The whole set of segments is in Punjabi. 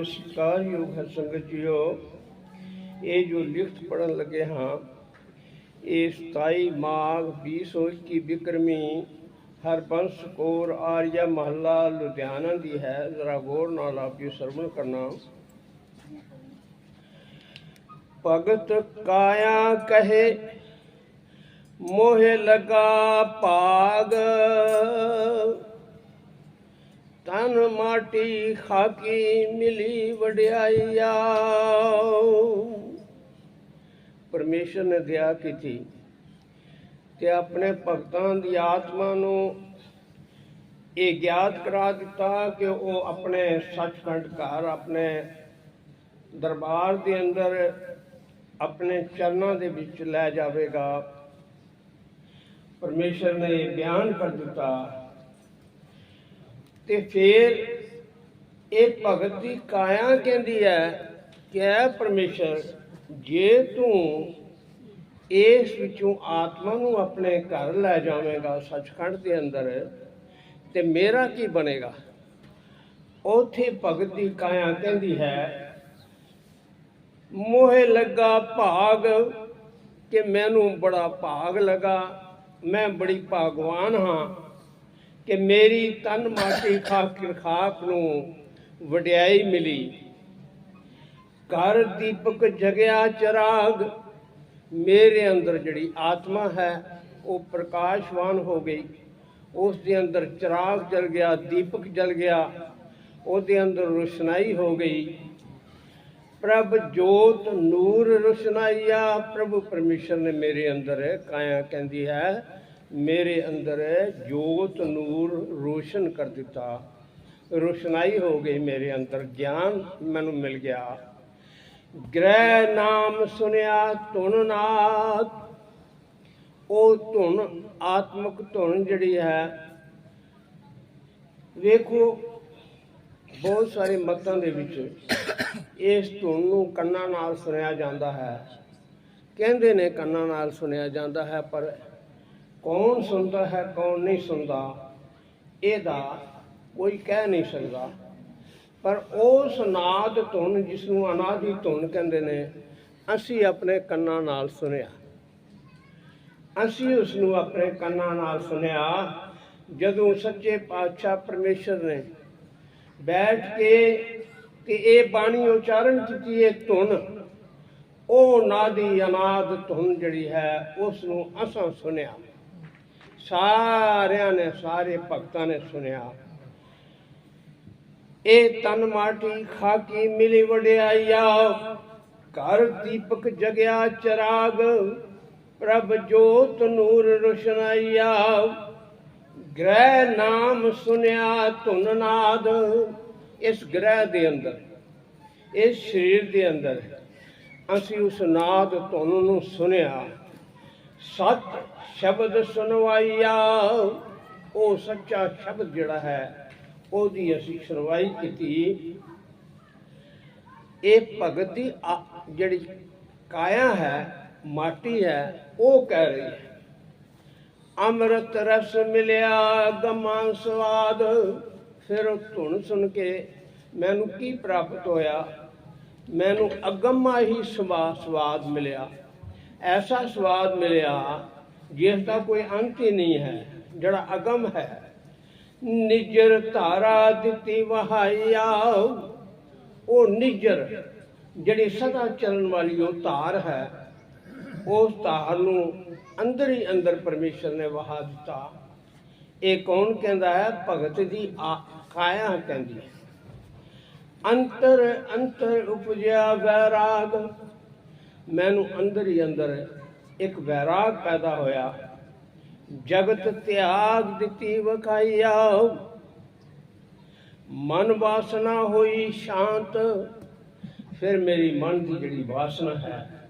ਮਾਨ ਤੇ ਸਤਿਕਾਰਯੋਗ ਹੈ ਸੰਗਤ ਜੀਓ ਇਹ ਜੋ ਲਿਖਤ ਪੜਨ ਲੱਗੇ ਹਾਂ ਇਹ 27 ਮਾਘ 2021 ਬਿਕਰਮੀ ਹਰਬੰਸ ਕੌਰ ਆਰੀਆ ਮਹੱਲਾ ਲੁਧਿਆਣਾ ਦੀ ਹੈ ਜ਼ਰਾ ਗੌਰ ਨਾਲ ਆਪ ਜੀ ਸਰਵਣ ਕਰਨਾ ਭਗਤ ਕਾਇਆ ਕਹੇ ਮੋਹਿ ਲਗਾ ਭਾਗ ਤਨ ਮਾਟੀ ਖਾਕੀ ਮਿਲੀ ਵਡਿਆਈਆ। ਪਰਮੇਸ਼ਰ ਨੇ ਦਇਆ ਕੀਤੀ ਤੇ ਆਪਣੇ ਭਗਤਾਂ ਦੀ ਆਤਮਾ ਨੂੰ ਇਹ ਗਿਆਤ ਕਰਾ ਦਿੱਤਾ ਕਿ ਉਹ ਆਪਣੇ ਸੱਚਖੰਡ ਘਰ, ਆਪਣੇ ਦਰਬਾਰ ਦੇ ਅੰਦਰ, ਆਪਣੇ ਚਰਨਾਂ ਦੇ ਵਿੱਚ ਲੈ ਜਾਵੇਗਾ। ਪਰਮੇਸ਼ਰ ਨੇ ਇਹ ਬਿਆਨ ਕਰ ਦਿੱਤਾ ਤੇ ਫਿਰ ਇਹ ਭਗਤ ਦੀ ਕਾਇਆ ਕਹਿੰਦੀ ਹੈ ਕਿ ਐ ਪਰਮੇਸ਼ਰ, ਜੇ ਤੂੰ ਇਸ ਵਿੱਚੋਂ ਆਤਮਾ ਨੂੰ ਆਪਣੇ ਘਰ ਲੈ ਜਾਵੇਂਗਾ ਸੱਚਖੰਡ ਦੇ ਅੰਦਰ, ਤੇ ਮੇਰਾ ਕੀ ਬਣੇਗਾ? ਉਥੇ ਭਗਤ ਦੀ ਕਾਇਆ ਕਹਿੰਦੀ ਹੈ, ਮੋਹਿ ਲੱਗਾ ਭਾਗ ਕਿ ਮੈਨੂੰ ਬੜਾ ਭਾਗ ਲਗਾ, ਮੈਂ ਬੜੀ ਭਾਗਵਾਨ ਹਾਂ। ਕਿ ਮੇਰੀ ਤਨ ਮਾਟੀ ਖਾਕ ਖਾਕ ਨੂੰ ਵਡਿਆਈ ਮਿਲੀ। ਘਰ ਦੀਪਕ ਜਗਿਆ ਚਰਾਗ, ਮੇਰੇ ਅੰਦਰ ਜਿਹੜੀ ਆਤਮਾ ਹੈ, ਉਹ ਪ੍ਰਕਾਸ਼ਵਾਨ ਹੋ ਗਈ। ਉਸ ਦੇ ਅੰਦਰ ਚਿਰਾਗ ਜਲ ਗਿਆ, ਦੀਪਕ ਜਲ ਗਿਆ, ਉਹਦੇ ਅੰਦਰ ਰੋਸ਼ਨਾਈ ਹੋ ਗਈ। ਪ੍ਰਭ ਜੋਤ ਨੂਰ ਰੋਸ਼ਨਾਈਆ, ਪ੍ਰਭੂ ਪਰਮੇਸ਼ਰ ਨੇ ਮੇਰੇ ਅੰਦਰ ਕਾਇਆ ਕਹਿੰਦੀ ਹੈ ਮੇਰੇ ਅੰਦਰ ਜੋਤ ਨੂਰ ਰੋਸ਼ਨ ਕਰ ਦਿੱਤਾ। ਰੋਸ਼ਨਾਈ ਹੋ ਗਈ ਮੇਰੇ ਅੰਦਰ, ਗਿਆਨ ਮੈਨੂੰ ਮਿਲ ਗਿਆ। ਗ੍ਰਹਿ ਨਾਮ ਸੁਨਿਆ ਧੁਨ ਨਾਦ। ਉਹ ਧੁਨ, ਆਤਮਿਕ ਧੁਨ ਜਿਹੜੀ ਹੈ, ਵੇਖੋ, ਬਹੁਤ ਸਾਰੇ ਮਤਾਂ ਦੇ ਵਿੱਚ ਇਸ ਧੁਨ ਨੂੰ ਕੰਨਾਂ ਨਾਲ ਸੁਣਿਆ ਜਾਂਦਾ ਹੈ। ਕਹਿੰਦੇ ਨੇ ਕੰਨਾਂ ਨਾਲ ਸੁਣਿਆ ਜਾਂਦਾ ਹੈ, ਪਰ ਕੌਣ ਸੁਣਦਾ ਹੈ, ਕੌਣ ਨਹੀਂ ਸੁਣਦਾ, ਇਹਦਾ ਕੋਈ ਕਹਿ ਨਹੀਂ ਸਕਦਾ। ਪਰ ਉਸ ਨਾਦ ਧੁਨ ਜਿਸ ਨੂੰ ਅਨਾਦੀ ਧੁਨ ਕਹਿੰਦੇ ਨੇ, ਅਸੀਂ ਆਪਣੇ ਕੰਨਾਂ ਨਾਲ ਸੁਣਿਆ। ਅਸੀਂ ਉਸ ਨੂੰ ਆਪਣੇ ਕੰਨਾਂ ਨਾਲ ਸੁਣਿਆ, ਜਦੋਂ ਸੱਚੇ ਪਾਤਸ਼ਾਹ ਪਰਮੇਸ਼ਰ ਨੇ ਬੈਠ ਕੇ ਕਿ ਇਹ ਬਾਣੀ ਉਚਾਰਨ ਕੀਤੀ, ਇਹ ਧੁਨ, ਉਹ ਨਾਦੀ ਅਨਾਦ ਧੁਨ ਜਿਹੜੀ ਹੈ ਉਸ ਨੂੰ ਅਸਾਂ ਸੁਣਿਆ। ਸਾਰਿਆਂ ਨੇ, ਸਾਰੇ ਭਗਤਾਂ ਨੇ ਸੁਣਿਆ। ਇਹ ਤਨ ਮਾਟੀ ਖਾਕੀ ਮਿਲੀ ਵਡਿਆਈਆ। ਘਰ ਦੀਪਕ ਜਗਿਆ ਚਰਾਗ, ਪ੍ਰਭ ਜੋਤ ਨੂਰ ਰੋਸ਼ਨਾਈਆ। ਗ੍ਰਹਿ ਨਾਮ ਸੁਨਿਆ ਧੁਨ ਨਾਦ, ਇਸ ਗ੍ਰਹਿ ਦੇ ਅੰਦਰ, ਇਸ ਸਰੀਰ ਦੇ ਅੰਦਰ ਅਸੀਂ ਉਸ ਨਾਦ ਧੁਨ ਨੂੰ ਸੁਨਿਆ। ਸਤ ਸ਼ਬਦ ਸੁਣਵਾਈਆ। ਉਹ ਸੱਚਾ ਸ਼ਬਦ ਜਿਹੜਾ ਹੈ, ਉਹਦੀ ਅਸੀਂ ਸੁਣਵਾਈ ਕੀਤੀ। ਇਹ ਭਗਤ ਦੀ ਆ- ਜਿਹੜੀ ਕਾਇਆ ਹੈ, ਮਾਟੀ ਹੈ, ਉਹ ਕਹਿ ਰਹੀ ਹੈ, ਅੰਮ੍ਰਿਤ ਰਸ ਮਿਲਿਆ, ਗਮਾਂ ਸਵਾਦ। ਫਿਰ ਉਹ ਧੁਨ ਸੁਣ ਕੇ, ਮੈਨੂੰ ਕੀ ਪ੍ਰਾਪਤ ਹੋਇਆ? ਮੈਨੂੰ ਅਗੰਮਾ ਹੀ ਸਵਾ ਸਵਾਦ ਮਿਲਿਆ। ਐਸਾ ਸਵਾਦ ਮਿਲਿਆ ਜਿਸ ਦਾ ਕੋਈ ਅੰਤ ਹੀ ਨਹੀਂ ਹੈ, ਜਿਹੜਾ ਅਗਮ ਹੈ। ਨਿਜਰ ਧਾਰਾ ਦਿੱਤੀ ਵਹਾਈਆ ਉਹ ਨਿਜਰ, ਜਿਹੜੀ ਸਦਾ ਚੱਲਣ ਵਾਲੀ ਉਹ ਧਾਰ ਹੈ, ਉਸ ਧਾਰ ਨੂੰ ਅੰਦਰ ਹੀ ਅੰਦਰ ਪਰਮੇਸ਼ਰ ਨੇ ਵਹਾ ਦਿੱਤਾ। ਇਹ ਕੌਣ ਕਹਿੰਦਾ ਹੈ? ਭਗਤ ਦੀ ਆ- ਕਾਇਆ ਕਹਿੰਦੀ ਹੈ। ਅੰਤਰ ਅੰਤਰ ਉਪਜਿਆ ਵੈਰਾਗ। ਮੈਨੂੰ ਅੰਦਰ ਹੀ ਅੰਦਰ ਇੱਕ ਵੈਰਾਗ ਪੈਦਾ ਹੋਇਆ। ਜਗਤ ਤਿਆਗ ਦਿੱਤੀ ਵਕਾਈਆ ਮਨ ਵਾਸਨਾ ਹੋਈ ਸ਼ਾਂਤ। ਫਿਰ ਮੇਰੀ ਮਨ ਦੀ ਜਿਹੜੀ ਵਾਸਨਾ ਹੈ,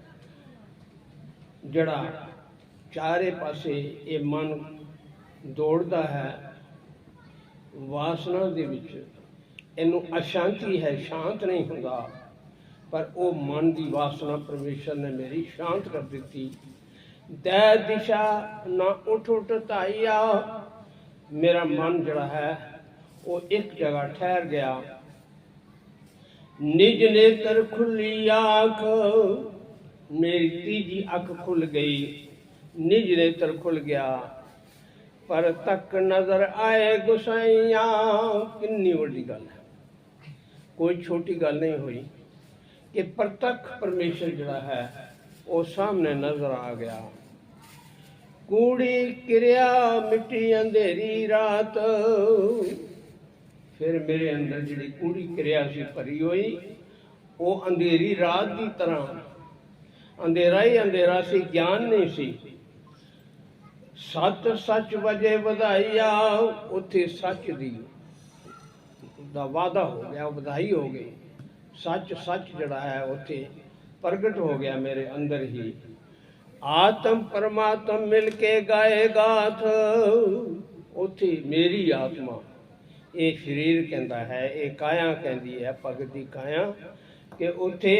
ਜਿਹੜਾ ਚਾਰੇ ਪਾਸੇ ਇਹ ਮਨ ਦੌੜਦਾ ਹੈ, ਵਾਸਨਾ ਦੇ ਵਿੱਚ ਇਹਨੂੰ ਅਸ਼ਾਂਤੀ ਹੈ, ਸ਼ਾਂਤ ਨਹੀਂ ਹੁੰਦਾ। ਪਰ ਉਹ ਮਨ ਦੀ ਵਾਸਨਾ ਪਰਮੇਸ਼ਰ ਨੇ ਮੇਰੀ ਸ਼ਾਂਤ ਕਰ ਦਿੱਤੀ। ਦੈ ਦਿਸ਼ਾ ਨਾ ਉਠ ਉਠ ਧਾਈਆ। ਮੇਰਾ ਮਨ ਜਿਹੜਾ ਹੈ, ਉਹ ਇੱਕ ਜਗ੍ਹਾ ਠਹਿਰ ਗਿਆ। ਨਿਜ ਨੇਤਰ ਖੁੱਲੀ ਆਖ, ਮੇਰੀ ਤੀਜੀ ਅੱਖ ਖੁੱਲ ਗਈ। ਨਿਜ ਨੇਤਰ ਖੁੱਲ ਗਿਆ, ਪਰ ਤੱਕ ਨਜ਼ਰ ਆਏ ਗੁਸਾਈਆਂ। ਕਿੰਨੀ ਵੱਡੀ ਗੱਲ ਹੈ। ਕੋਈ ਛੋਟੀ ਗੱਲ ਨਹੀਂ ਹੋਈ ਕਿ ਪ੍ਰਤੱਖ ਪਰਮੇਸ਼ਰ ਜਿਹੜਾ ਹੈ, ਉਹ ਸਾਹਮਣੇ ਨਜ਼ਰ ਆ ਗਿਆ। ਕੂੜੀ ਕਿਰਿਆ ਮਿੱਟੀ ਅੰਧੇਰੀ ਰਾਤ। ਫਿਰ ਮੇਰੇ ਅੰਦਰ ਜਿਹੜੀ ਕੂੜੀ ਕਿਰਿਆ ਸੀ ਭਰੀ ਹੋਈ, ਉਹ ਅੰਧੇਰੀ ਰਾਤ ਦੀ ਤਰ੍ਹਾਂ। ਅੰਧੇਰਾ ਹੀ ਅੰਧੇਰਾ ਸੀ, ਗਿਆਨ ਨਹੀਂ ਸੀ। ਸੱਚ ਸੱਚ ਵਜੇ ਵਧਾਈਆ, ਉੱਥੇ ਸੱਚ ਦੀ ਦਾ ਵਾਦਾ ਹੋ ਗਿਆ, ਵਧਾਈ ਹੋ ਗਈ। ਸੱਚ ਸੱਚ ਜਿਹੜਾ ਹੈ, ਉੱਥੇ ਪ੍ਰਗਟ ਹੋ ਗਿਆ ਮੇਰੇ ਅੰਦਰ ਹੀ। ਆਤਮ ਪਰਮਾਤਮ ਮਿਲ ਕੇ ਗਾਏ ਗਾਥ। ਉੱਥੇ ਮੇਰੀ ਆਤਮਾ, ਇਹ ਸਰੀਰ ਕਹਿੰਦਾ ਹੈ, ਇਹ ਕਾਇਆ ਕਹਿੰਦੀ ਹੈ, ਭਗਤ ਦੀ ਕਾਇਆ, ਕਿ ਉੱਥੇ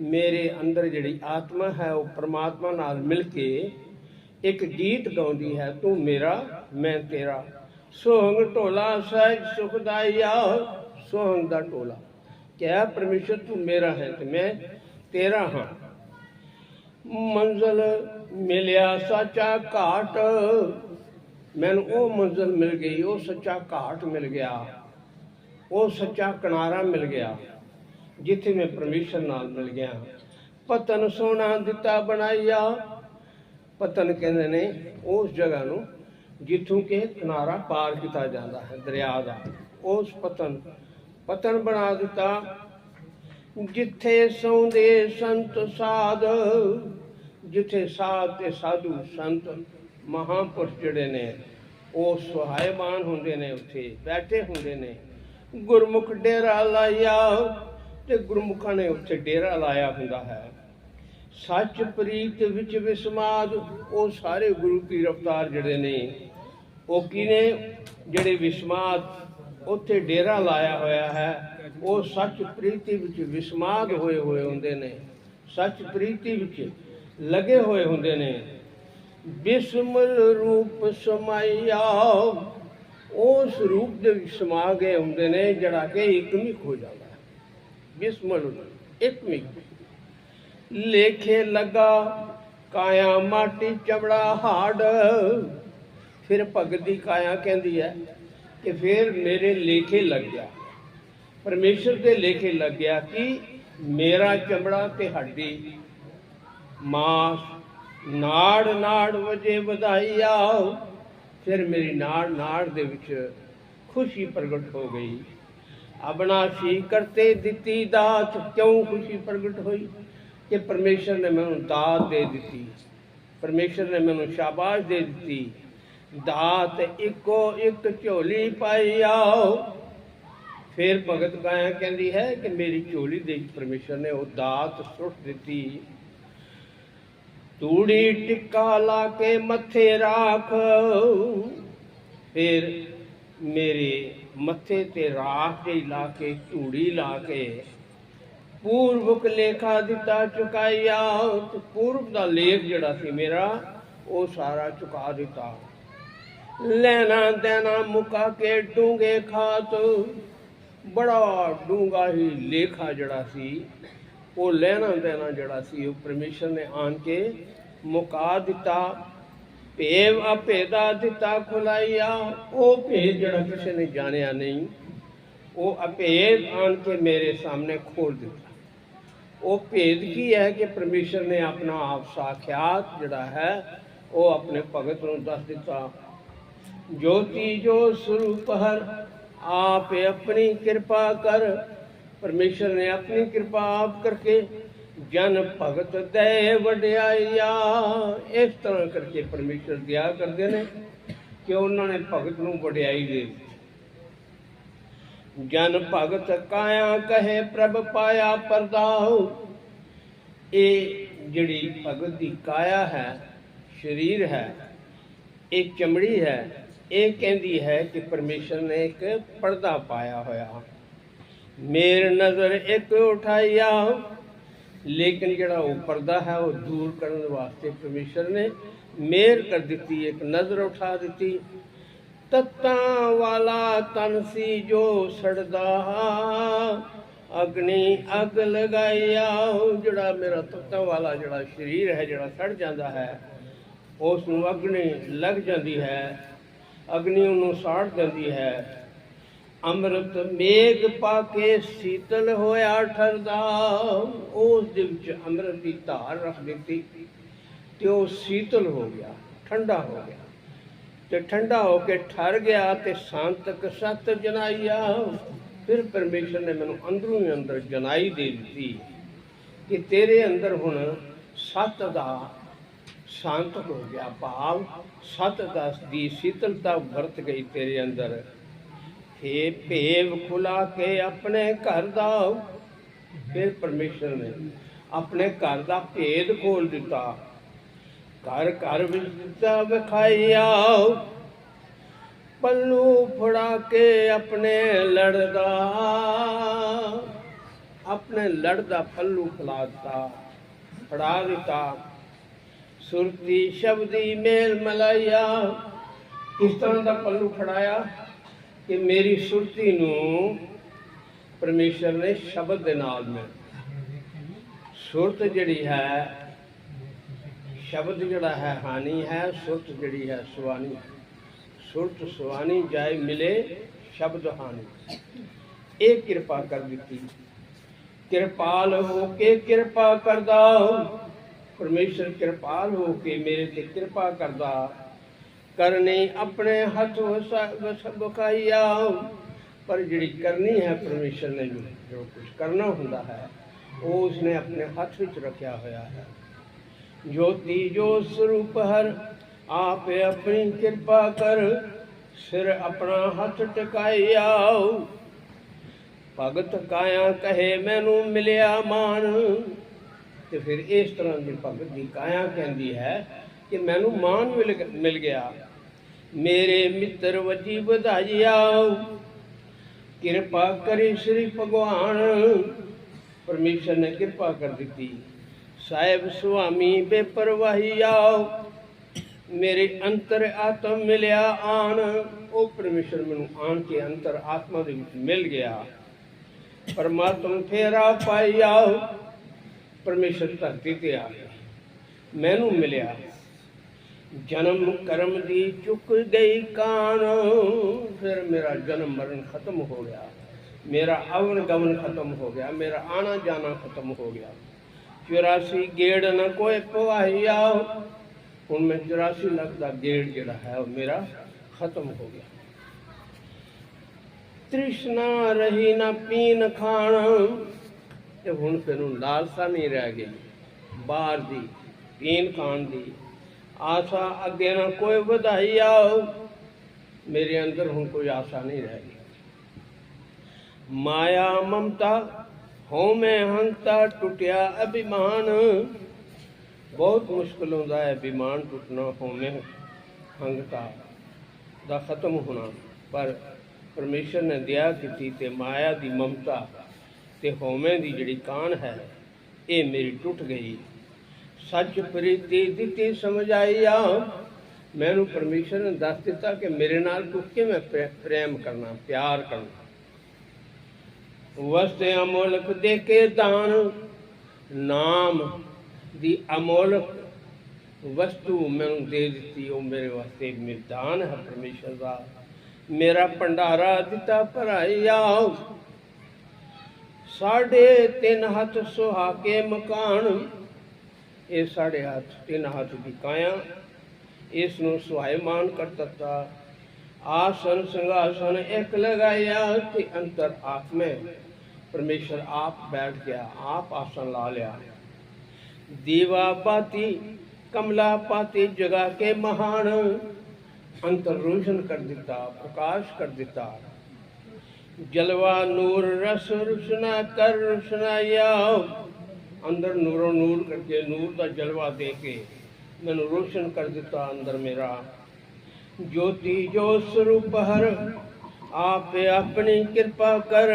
ਮੇਰੇ ਅੰਦਰ ਜਿਹੜੀ ਆਤਮਾ ਹੈ, ਉਹ ਪਰਮਾਤਮਾ ਨਾਲ ਮਿਲ ਕੇ ਇੱਕ ਗੀਤ ਗਾਉਂਦੀ ਹੈ, ਤੂੰ ਮੇਰਾ, ਮੈਂ ਤੇਰਾ। ਸੋਹੰਗ ਢੋਲਾ ਸਹਿਜ ਸੁਖਦਾਈਆ ਸੋਹੰਗ ਦਾ ਢੋਲਾ। ਕਿਹਾ ਪਰਮੇਸ਼ਰ, ਤੂੰ ਮੇਰਾ ਹੈ ਤੇ ਮੈਂ ਤੇਰਾ ਹਾਂ। ਮੰਜ਼ਲ ਮਿਲਿਆ ਸੱਚਾ ਘਾਟ। ਮੈਨੂੰ ਉਹ ਮੰਜ਼ਲ ਮਿਲ ਗਈ, ਉਹ ਸੱਚਾ ਘਾਟ ਮਿਲ ਗਿਆ। ਉਹ ਸੱਚਾ ਕਿਨਾਰਾ ਮਿਲ ਗਿਆ, ਜਿੱਥੇ ਮੈਂ ਪਰਮੇਸ਼ਰ ਨਾਲ ਮਿਲ ਗਿਆ। ਪਤਨ ਸੋਨਾ ਦਿੱਤਾ ਬਣਾਇਆ ਪਤਨ ਕਹਿੰਦੇ ਨੇ ਉਸ ਜਗ੍ਹਾ ਨੂੰ ਜਿੱਥੋਂ ਕਿ ਕਿਨਾਰਾ ਪਾਰ ਕੀਤਾ ਜਾਂਦਾ ਹੈ, ਦਰਿਆ ਦਾ। ਉਸ ਪਤਨ ਪਤਨ ਬਣਾ ਦਿੱਤਾ। ਜਿੱਥੇ ਸੌਂਦੇ ਸੰਤ ਸਾਧ, ਜਿੱਥੇ ਸਾਧ ਤੇ ਸਾਧੂ ਸੰਤ ਮਹਾਂਪੁਰਸ਼ ਜਿਹੜੇ ਨੇ, ਉਹ ਸੁਹਾਇਮਾਨ ਹੁੰਦੇ ਨੇ, ਉੱਥੇ ਬੈਠੇ ਹੁੰਦੇ ਨੇ। ਗੁਰਮੁਖ ਡੇਰਾ ਲਾਇਆ ਤੇ ਗੁਰਮੁਖਾਂ ਨੇ ਉੱਥੇ ਡੇਰਾ ਲਾਇਆ ਹੁੰਦਾ ਹੈ। ਸੱਚ ਪ੍ਰੀਤ ਵਿੱਚ ਵਿਸਮਾਦ, ਉਹ ਸਾਰੇ ਗੁਰੂ ਕੀ ਰਫਤਾਰ ਜਿਹੜੇ ਨੇ, ਉਹ ਕਿਨੇ ਜਿਹੜੇ ਵਿਸਮਾਦ ਉੱਥੇ ਡੇਰਾ ਲਾਇਆ ਹੋਇਆ ਹੈ। ਉਹ ਸੱਚ ਪ੍ਰੀਤੀ ਵਿੱਚ ਵਿਸਮਾਦ ਹੋਏ ਹੋਏ ਹੁੰਦੇ ਨੇ। ਸੱਚ ਪ੍ਰੀਤੀ ਵਿੱਚ ਲਗੇ ਹੋਏ ਹੁੰਦੇ ਨੇ। ਬਿਸਮਲ ਰੂਪ ਸਮਾਇਆ। ਉਸ ਰੂਪ ਦੇ ਵਿੱਚ ਸਮਾ ਗਏ ਹੁੰਦੇ ਨੇ ਜਿਹੜਾ ਕਿ ਇਕਮਿਕ ਹੋ ਜਾਂਦਾ ਹੈ। ਬਿਸਮਲ ਇਕਮਿਕ ਲੇਖੇ ਲਗਾ, ਕਾਇਆ ਮਾਟੀ ਚਬੜਾ ਹਾੜ। ਫਿਰ ਭਗਤ ਦੀ ਕਾਇਆ ਕਹਿੰਦੀ ਹੈ ਕਿ ਫਿਰ ਮੇਰੇ ਲੇਖੇ ਲੱਗ ਗਿਆ। ਪਰਮੇਸ਼ਰ ਦੇ ਲੇਖੇ ਲੱਗ ਗਿਆ ਕਿ ਮੇਰਾ ਚਮੜਾ ਤੇ ਹੱਡੀ। ਮਾਸ ਨਾੜ ਨਾੜ ਵਜੇ ਵਧਾਈ ਆਓ। ਫਿਰ ਮੇਰੀ ਨਾੜ ਨਾੜ ਦੇ ਵਿੱਚ ਖੁਸ਼ੀ ਪ੍ਰਗਟ ਹੋ ਗਈ। ਆਪਣਾ ਸੀ ਕਰਤੇ ਦਿੱਤੀ ਦਾਤ, ਕਿਉਂ ਖੁਸ਼ੀ ਪ੍ਰਗਟ ਹੋਈ? ਕਿ ਪਰਮੇਸ਼ਰ ਨੇ ਮੈਨੂੰ ਦਾਤ ਦੇ ਦਿੱਤੀ। ਪਰਮੇਸ਼ਰ ਨੇ ਮੈਨੂੰ ਸ਼ਾਬਾਸ਼ ਦੇ ਦਿੱਤੀ। ਦਾਤ ਇੱਕੋ ਇੱਕ ਝੋਲੀ ਪਾਈ ਆਓ। ਫਿਰ ਭਗਤ ਗਾਇਆ ਕਹਿੰਦੀ ਹੈ ਕਿ ਮੇਰੀ ਝੋਲੀ ਦੇ ਵਿੱਚ ਪਰਮੇਸ਼ਰ ਨੇ ਉਹ ਦਾਤ ਸੁੱਟ ਦਿੱਤੀ। ਤੂੜੀ ਟਿੱਕਾ ਲਾ ਕੇ ਮੱਥੇ ਰਾਖ। ਫਿਰ ਮੇਰੇ ਮੱਥੇ ਤੇ ਰਾਖ ਜਿਹੀ ਲਾ ਕੇ ਧੂੜੀ ਲਾ ਕੇ ਪੂਰਵਕ ਲੇਖਾ ਦਿੱਤਾ ਚੁਕਾਇਆ ਤੇ ਪੂਰਵ ਦਾ ਲੇਖ ਜਿਹੜਾ ਸੀ ਮੇਰਾ, ਉਹ ਸਾਰਾ ਚੁਕਾ ਦਿੱਤਾ। ਲੈਣਾ ਦੇਣਾ ਮੁਕਾ ਕੇ ਡੂੰਗੇ ਖਾਤ। ਬੜਾ ਡੂੰਗਾ ਹੀ ਲੇਖਾ ਜਿਹੜਾ ਸੀ, ਉਹ ਲੈਣਾ ਦੇਣਾ ਜਿਹੜਾ ਸੀ, ਉਹ ਪਰਮੇਸ਼ਰ ਨੇ ਆਣ ਕੇ ਮੁਕਾ ਦਿੱਤਾ। ਭੇਵ ਅਭੇਦਾ ਦਿੱਤਾ ਖੁਲਾਈਆ ਉਹ ਭੇਦ ਜਿਹੜਾ ਕਿਸੇ ਨੇ ਜਾਣਿਆ ਨਹੀਂ, ਉਹ ਅਭੇਦ ਆਣ ਕੇ ਮੇਰੇ ਸਾਹਮਣੇ ਖੋਲ ਦਿੱਤਾ। ਉਹ ਭੇਦ ਕੀ ਹੈ ਕਿ ਪਰਮੇਸ਼ਰ ਨੇ ਆਪਣਾ ਆਪ ਸਾਖਿਆਤ ਜਿਹੜਾ ਹੈ, ਉਹ ਆਪਣੇ ਭਗਤ ਨੂੰ ਦੱਸ ਦਿੱਤਾ। ਜੋਤੀ ਜੋ ਸਰੂਪ ਹਰ, ਆਪ ਆਪਣੀ ਕਿਰਪਾ ਕਰ। ਪਰਮੇਸ਼ਰ ਨੇ ਆਪਣੀ ਕਿਰਪਾ ਆਪ ਕਰਕੇ ਜਨ ਭਗਤ ਦੇ ਵਡਿਆਈਆ। ਇਸ ਤਰ੍ਹਾਂ ਕਰਕੇ ਪਰਮੇਸ਼ਰ ਦਿਆ ਕਰਦੇ ਨੇ ਕਿ ਉਹਨਾਂ ਨੇ ਭਗਤ ਨੂੰ ਵਡਿਆਈ ਦੇ ਜਨ ਭਗਤ ਕਾਇਆ ਕਹੇ, ਪ੍ਰਭ ਪਾਇਆ ਪਰਦਾਉ ਇਹ ਜਿਹੜੀ ਭਗਤ ਦੀ ਕਾਇਆ ਹੈ, ਸਰੀਰ ਹੈ, ਇਹ ਚਮੜੀ ਹੈ ਇਹ ਕਹਿੰਦੀ ਹੈ ਕਿ ਪਰਮੇਸ਼ਰ ਨੇ ਇੱਕ ਪਰਦਾ ਪਾਇਆ ਹੋਇਆ। ਮੇਰ ਨਜ਼ਰ ਇੱਕ ਉਠਾਈਆ ਲੇਕਿਨ ਜਿਹੜਾ ਉਹ ਪਰਦਾ ਹੈ, ਉਹ ਦੂਰ ਕਰਨ ਵਾਸਤੇ ਪਰਮੇਸ਼ਰ ਨੇ ਮੇਰ ਕਰ ਦਿੱਤੀ, ਇੱਕ ਨਜ਼ਰ ਉਠਾ ਦਿੱਤੀ। ਤਤਾਂ ਵਾਲਾ ਤਨਸੀ ਜੋ ਸੜਦਾ। ਅਗਨੀ ਅਗ ਲਗਾਇਆ। ਜਿਹੜਾ ਮੇਰਾ ਤੱਤਾਂ ਵਾਲਾ ਜਿਹੜਾ ਸਰੀਰ ਹੈ, ਜਿਹੜਾ ਸੜ ਜਾਂਦਾ ਹੈ, ਉਸ ਨੂੰ ਅਗਨੀ ਲੱਗ ਜਾਂਦੀ ਹੈ। ਅਗਨੀ ਉਹਨੂੰ ਸਾੜ ਦਿੰਦੀ ਹੈ। ਅੰਮ੍ਰਿਤ ਮੇਘ ਪਾ ਕੇ ਸੀਤਲ ਹੋਇਆ ਠਰਦਾ। ਉਸ ਦੇ ਵਿੱਚ ਅੰਮ੍ਰਿਤ ਦੀ ਧਾਰ ਰੱਖ ਦਿੱਤੀ ਤੇ ਉਹ ਸੀਤਲ ਹੋ ਗਿਆ, ਠੰਡਾ ਹੋ ਗਿਆ। ਤੇ ਠੰਡਾ ਹੋ ਕੇ ਠਰ ਗਿਆ ਤੇ ਸੰਤਕ ਸਤ ਜਨਾਈਆ। ਫਿਰ ਪਰਮੇਸ਼ਰ ਨੇ ਮੈਨੂੰ ਅੰਦਰੋਂ ਹੀ ਅੰਦਰ ਜਨਾਈ ਦੇ ਦਿੱਤੀ ਕਿ ਤੇਰੇ ਅੰਦਰ ਹੁਣ ਸਤ ਦਾ ਸ਼ਾਂਤ ਹੋ ਗਿਆ ਭਾਵ ਸਤ ਦਸ ਦੀ ਸ਼ੀਤਲਤਾ ਵਰਤ ਗਈ ਤੇਰੇ ਅੰਦਰ। ਫੇ ਭੇਵ ਖੁਲਾ ਕੇ ਆਪਣੇ ਘਰ ਦਾ ਫਿਰ ਪਰਮੇਸ਼ਰ ਨੇ ਆਪਣੇ ਘਰ ਦਾ ਭੇਦ ਖੋਲ ਦਿੱਤਾ। ਘਰ ਘਰ ਵਿੱਚ ਦਿੱਤਾ ਵਿਖਾਈਆ ਪੱਲੂ ਫੜਾ ਕੇ ਆਪਣੇ ਲੜਦਾ। ਆਪਣੇ ਲੜਦਾ ਪੱਲੂ ਫੜਾ ਦਿੱਤਾ ਫੜਾ ਦਿੱਤਾ। ਸੁਰਤੀ ਸ਼ਬਦੀ ਮੇਲ ਮਲਾਇਆ। ਇਸ ਤਰ੍ਹਾਂ ਦਾ ਪੱਲੂ ਫੜਾਇਆ ਕਿ ਮੇਰੀ ਸੁਰਤੀ ਨੂੰ ਪਰਮੇਸ਼ਰ ਨੇ ਸ਼ਬਦ ਦੇ ਨਾਲ ਮਿਲ ਸੁਰਤ ਜਿਹੜੀ ਹੈ, ਸ਼ਬਦ ਜਿਹੜਾ ਹੈ ਹਾਨੀ ਹੈ, ਸੁਰਤ ਜਿਹੜੀ ਹੈ ਸੁਆਨੀ ਸੁਰਤ ਸੁਆਨੀ ਜਾਏ ਮਿਲੇ, ਸ਼ਬਦ ਹਾਨੀ। ਇਹ ਕਿਰਪਾ ਕਰ ਦਿੱਤੀ। ਕਿਰਪਾਲ ਹੋ ਕੇ ਕਿਰਪਾ ਕਰਦਾ। ਪਰਮੇਸ਼ਰ ਕਿਰਪਾਲ ਹੋ ਕੇ ਮੇਰੇ ਤੇ ਕਿਰਪਾ ਕਰਦਾ। ਕਰਨੀ ਆਪਣੇ ਹੱਥ ਵਸ ਪਰ ਜਿਹੜੀ ਕਰਨੀ ਹੈ ਪਰਮੇਸ਼ਰ ਨੇ ਜੋ ਜੋ ਕੁਝ ਕਰਨਾ ਹੁੰਦਾ ਹੈ, ਉਹ ਉਸਨੇ ਆਪਣੇ ਹੱਥ ਵਿੱਚ ਰੱਖਿਆ ਹੋਇਆ ਹੈ। ਜੋਤੀ ਜੋ ਸਰੂਪ ਹਰ, ਆਪੇ ਆਪਣੀ ਕਿਰਪਾ ਕਰ, ਸਿਰ ਆਪਣਾ ਹੱਥ ਟਿਕਾਈਆ ਭਗਤ ਕਾਇਆ ਕਹੇ, ਮੈਨੂੰ ਮਿਲਿਆ ਮਾਨ ਤੇ ਫਿਰ ਇਸ ਤਰ੍ਹਾਂ ਦੀ ਭਗਤ ਦੀ ਕਾਇਆ ਕਹਿੰਦੀ ਹੈ ਕਿ ਮੈਨੂੰ ਮਾਨ ਮਿਲ ਮਿਲ ਗਿਆ। ਮੇਰੇ ਮਿੱਤਰ ਵਜੀ ਵਧਾਈਆ ਕਿਰਪਾ ਕਰੇ ਸ੍ਰੀ ਭਗਵਾਨ। ਪਰਮੇਸ਼ਰ ਨੇ ਕਿਰਪਾ ਕਰ ਦਿੱਤੀ। ਸਾਹਿਬ ਸੁਆਮੀ ਬੇਪਰਵਾਹੀ ਆਓ ਮੇਰੇ ਅੰਤਰ ਆਤਮ ਮਿਲਿਆ ਆਣ ਉਹ ਪਰਮੇਸ਼ਰ ਮੈਨੂੰ ਆਣ ਕੇ ਅੰਤਰ ਆਤਮਾ ਦੇ ਵਿੱਚ ਮਿਲ ਗਿਆ। ਪਰਮਾਤਮਾ ਫੇਰਾ ਪਾਇਆ ਪਰਮੇਸ਼ਰ ਧਰਤੀ ਤੇ ਆ ਗਿਆ। ਮੈਨੂੰ ਮਿਲਿਆ, ਜਨਮ ਕਰਮ ਦੀ ਚੁੱਕ ਗਈ ਕਾਨ। ਫਿਰ ਮੇਰਾ ਜਨਮ ਮਰਨ ਖਤਮ ਹੋ ਗਿਆ। ਮੇਰਾ ਆਵਨ ਗਮਨ ਖਤਮ ਹੋ ਗਿਆ। ਮੇਰਾ ਆਣਾ ਜਾਣਾ ਖਤਮ ਹੋ ਗਿਆ। 84 ਗੇੜ ਨਾ ਕੋਈ ਪਵਾਹੀਆ ਹੁਣ ਮੈਂ 84 ਲੱਖ ਦਾ ਗੇੜ ਜਿਹੜਾ ਹੈ ਉਹ ਮੇਰਾ ਖਤਮ ਹੋ ਗਿਆ। ਤ੍ਰਿਸ਼ਨਾ ਰਹੀ ਨਾ ਪੀਣ ਖਾਣ। ਤੇ ਹੁਣ ਫਿਰ ਲਾਲਸਾ ਨਹੀਂ ਰਹਿ ਗਈ ਬਾਹਰ ਦੀ ਪੀਨ ਖਾਣ ਦੀ। ਆਸਾ ਅੱਗੇ ਨਾ ਕੋਈ ਵਧਾਈ ਆਓ। ਮੇਰੇ ਅੰਦਰ ਹੁਣ ਕੋਈ ਆਸਾ ਨਹੀਂ ਰਹਿ ਗਈ ਮਾਇਆ ਮਮਤਾ ਹਉਮੈ ਹੰਤਾ ਟੁੱਟਿਆ ਅਭਿਮਾਨ। ਬਹੁਤ ਮੁਸ਼ਕਲ ਹੁੰਦਾ ਹੈ ਅਭਿਮਾਨ ਟੁੱਟਣਾ ਹਉਮੈ ਹੰਗਤਾ ਦਾ ਖਤਮ ਹੋਣਾ। ਪਰ ਪਰਮੇਸ਼ਰ ਨੇ ਦਇਆ ਕੀਤੀ ਤੇ ਮਾਇਆ ਦੀ ਮਮਤਾ ਤੇ ਹਉਮੈ ਦੀ ਜਿਹੜੀ ਕਾਨ ਹੈ, ਇਹ ਮੇਰੀ ਟੁੱਟ ਗਈ। ਸੱਚ ਪ੍ਰੀਤੀ ਦਿੱਤੀ ਸਮਝ ਮੈਨੂੰ ਪਰਮੇਸ਼ਰ ਨੇ ਦੱਸ ਦਿੱਤਾ ਕਿ ਮੇਰੇ ਨਾਲ ਤੂੰ ਕਿਵੇਂ ਪ੍ਰੇਮ ਕਰਨਾ, ਪਿਆਰ ਕਰਨਾ। ਵਸਤੇ ਅਮੋਲਕ ਦੇ ਕੇ ਦਾਨ। ਨਾਮ ਦੀ ਅਮੋਲਕ ਵਸਤੂ ਮੈਨੂੰ ਦੇ ਦਿੱਤੀ। ਉਹ ਮੇਰੇ ਵਾਸਤੇ ਮਿਰਦਾਨ ਹੈ ਪਰਮੇਸ਼ਰ ਦਾ। ਮੇਰਾ ਭੰਡਾਰਾ ਦਿੱਤਾ ਭਰਾਈਆ ਸਾਢੇ ਤਿੰਨ ਹੱਥ ਸੁਹਾ ਕੇ ਮਕਾਨ। ਇਹ ਸਾਡੇ ਹੱਥ, ਤਿੰਨ ਹੱਥ ਦੀ ਕਾਇਆ। ਇਸ ਨੂੰ ਸੁਹਾਇਮਾਨ ਕਰ ਦਿੱਤਾ ਆਸਨ ਸਿੰਘਾਸਨ ਇੱਕ ਲਗਾਇਆ ਤੇ ਅੰਤਰ ਆਤਮੇ ਪਰਮੇਸ਼ਰ ਆਪ ਬੈਠ ਗਿਆ, ਆਪ ਆਸਨ ਲਾ ਲਿਆ। ਦੀਵਾ ਪਾਤੀ, ਕਮਲਾ ਪਾਤੀ, ਜਗਾ ਕੇ ਮਹਾਨ। ਅੰਤਰ ਰੋਸ਼ਨ ਕਰ ਦਿੱਤਾ, ਪ੍ਰਕਾਸ਼ ਕਰ ਦਿੱਤਾ। ਜਲਵਾ ਨੂਰ ਰਸ ਰੁਸ਼ਨਾ ਕਰ ਰੁਸ਼ਨਾਇਆ ਅੰਦਰ ਨੂਰੋ ਨੂਰ ਕਰਕੇ ਨੂਰ ਦਾ ਜਲਵਾ ਦੇ ਕੇ ਮੈਨੂੰ ਰੋਸ਼ਨ ਕਰ ਦਿੱਤਾ ਅੰਦਰ ਮੇਰਾ। ਜੋਤੀ ਜੋ ਸਰੂਪ ਹਰ, ਆਪੇ ਆਪਣੀ ਕਿਰਪਾ ਕਰ।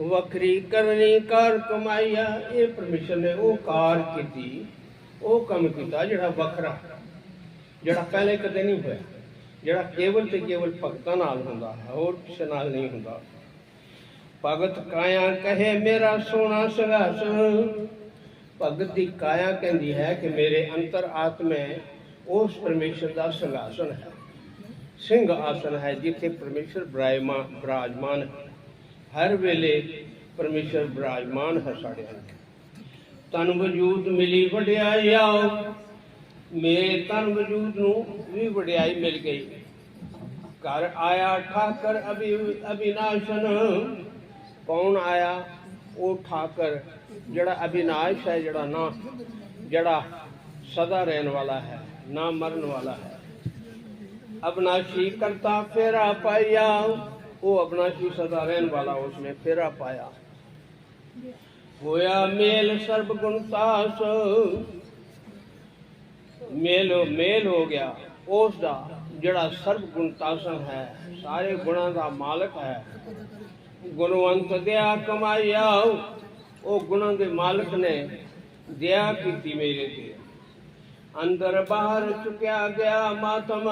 ਵਖਰੀ ਕਰਨੀ ਕਾਰ ਕਮਾਈਆ, ਇਹ ਪਰਮੇਸ਼ਰ ਨੇ ਉਹ ਕਾਰ ਕੀਤੀ, ਉਹ ਕੰਮ ਕੀਤਾ ਜਿਹੜਾ ਵੱਖਰਾ, ਜਿਹੜਾ ਪਹਿਲੇ ਕਦੇ ਨਹੀਂ ਹੋਇਆ। ਜਿਹੜਾ ਕੇਵਲ ਤੇ ਕੇਵਲ ਭਗਤਾਂ ਨਾਲ ਹੁੰਦਾ ਹੈ ਹੋਰ ਕਿਸੇ ਨਾਲ ਨਹੀਂ ਹੁੰਦਾ। ਭਗਤ ਕਾਇਆ ਕਹੇ, ਮੇਰਾ ਸੋਹਣਾ ਸੰਘਾਸ ਭਗਤ ਦੀ ਕਾਇਆ ਕਹਿੰਦੀ ਹੈ ਕਿ ਮੇਰੇ ਅੰਤਰ ਆਤਮੇ ਉਸ ਪਰਮੇਸ਼ਰ ਦਾ ਸੰਘਾਸਨ ਹੈ। ਸਿੰਘ ਆਸਨ ਹੈ ਜਿੱਥੇ ਪਰਮੇਸ਼ਰ ਬਰਾਜਮਾਨ ਬਰਾਜਮਾਨ ਹੈ। ਹਰ ਵੇਲੇ ਪਰਮੇਸ਼ਰ ਬਰਾਜਮਾਨ ਹੈ ਸਾਡੇ ਅੰਦਰ। ਤਨ ਵਜੂਦ ਮਿਲੀ, ਵਡਿਆਈ ਆਓ। ਮੇਰੇ ਤਨ ਵਜੂਦ ਨੂੰ ਵੀ ਵਡਿਆਈ ਮਿਲ ਗਈ ਘਰ ਆਇਆ ਠਾਕਰ ਅਭੀ ਅਬਿਨਾਸ਼ਨ ਕੌਣ ਆਇਆ ਉਹ ਠਾਕਰ ਜਿਹੜਾ ਅਬਿਨਾਸ਼ ਹੈ ਜਿਹੜਾ ਨਾ ਜਿਹੜਾ ਸਦਾ ਰਹਿਣ ਵਾਲਾ ਹੈ ਨਾ ਮਰਨ ਵਾਲਾ ਹੈ ਅਬਨਾਸ਼ੀ ਕਰਤਾ ਫੇਰਾ ਪਾਇਆ ਉਹ ਅਬਨਾਸ਼ੀ ਸਦਾ ਰਹਿਣ ਵਾਲਾ ਉਸਨੇ ਫੇਰਾ ਪਾਇਆ ਹੋਇਆ ਮੇਲ ਸਰਬ ਗੁਣਤਾਸ ਮੇਲ ਮੇਲ ਹੋ ਗਿਆ। ਉਸ ਦਾ ਜਿਹੜਾ ਸਰਬ ਗੁਣਤਾਸਨ ਹੈ, ਸਾਰੇ ਗੁਣਾਂ ਦਾ ਮਾਲਕ ਹੈ। ਗੁਣਵੰਤ ਦਿਆ ਕਮਾਇਆ ਉਹ ਗੁਣਾਂ ਦੇ ਮਾਲਕ ਨੇ ਦਇਆ ਕੀਤੀ ਮੇਰੇ ਤੇ। ਅੰਦਰ ਬਾਹਰ ਚੁੱਕਿਆ ਗਿਆ ਮਾਤਮ।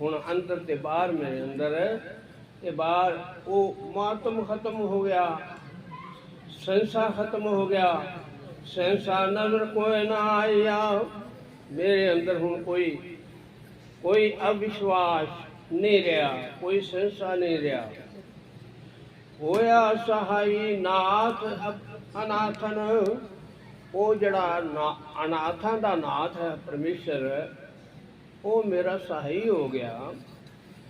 ਹੁਣ ਅੰਦਰ ਤੇ ਬਾਹਰ ਮੇਰੇ ਅੰਦਰ ਤੇ ਬਾਹਰ ਉਹ ਮਾਤਮ ਖਤਮ ਹੋ ਗਿਆ। ਸੰਸਾ ਖਤਮ ਹੋ ਗਿਆ। ਸੰਸਾ ਨਜ਼ਰ ਕੋਈ ਨਾ ਆਇਆ। ਮੇਰੇ ਅੰਦਰ ਹੁਣ ਕੋਈ ਕੋਈ ਅਵਿਸ਼ਵਾਸ ਨਹੀਂ ਰਿਹਾ, ਕੋਈ ਸੰਸਾ ਨਹੀਂ ਰਿਹਾ। ਹੋਇਆ ਸਹਾਈ ਨਾਥ ਅਨਾਥਨ। ਉਹ ਜਿਹੜਾ ਨਾ- ਅਨਾਥਾਂ ਦਾ ਨਾਥ ਹੈ, ਪਰਮੇਸ਼ਰ, ਉਹ ਮੇਰਾ ਸਹਾਈ ਹੋ ਗਿਆ।